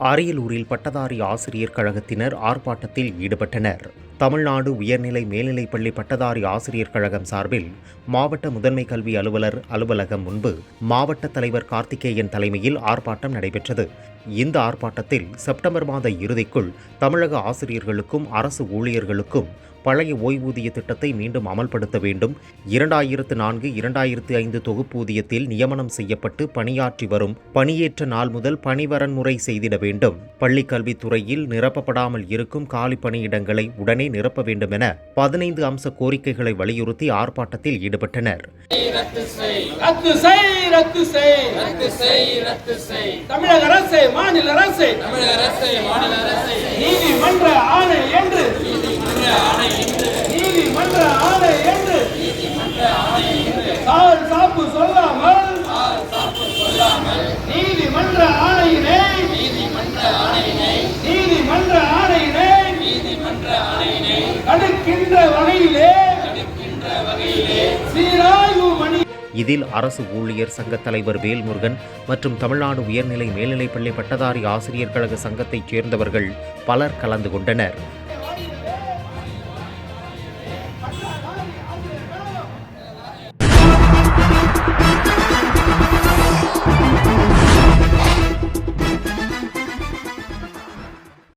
அரியலூரில் பட்டதாரி ஆசிரியர் கழகத்தினர் ஆர்ப்பாட்டத்தில் ஈடுபட்டனர். தமிழ்நாடு உயர்நிலை மேல்நிலைப்பள்ளி பட்டதாரி ஆசிரியர் கழகம் சார்பில் மாவட்ட முதன்மை கல்வி அலுவலர் அலுவலகம் முன்பு மாவட்ட தலைவர் கார்த்திகேயன் தலைமையில் ஆர்ப்பாட்டம் நடைபெற்றது. இந்த ஆர்ப்பாட்டத்தில் செப்டம்பர் மாத இறுதிக்குள் தமிழக ஆசிரியர்களுக்கும் அரசு ஊழியர்களுக்கும் பழைய ஓய்வூதிய திட்டத்தை மீண்டும் அமல்படுத்த வேண்டும். இரண்டாயிரத்து நான்கு இரண்டாயிரத்து ஐந்து தொகுப்பூதியத்தில் நியமனம் செய்யப்பட்டு பணியாற்றி வரும் பணியேற்ற நாள் முதல் பணிவரன்முறை செய்திட வேண்டும். பள்ளிக் கல்வித்துறையில் நிரப்பப்படாமல் இருக்கும் காலி பணியிடங்களை உடனே நிரப்ப வேண்டும் என பதினைந்து அம்ச கோரிக்கைகளை வலியுறுத்தி ஆர்ப்பாட்டத்தில் ஈடுபட்டனர். தமிழக அரசை மாநில அரசை. நீதிமன்ற ஆணை சாப்பு சொல்லாமல் நீதிமன்ற ஆணையினை நீதிமன்ற ஆணையினை நீதிமன்ற ஆணையினை நீதிமன்ற ஆணையினை தடுக்கின்ற வகையிலே இதில் அரசு ஊழியர் சங்கத் தலைவர் வேல்முருகன் மற்றும் தமிழ்நாடு உயர்நிலை மேல்நிலைப் பள்ளி பட்டதாரி ஆசிரியர் கழக சங்கத்தைச் சேர்ந்தவர்கள் பலர் கலந்து கொண்டனர்.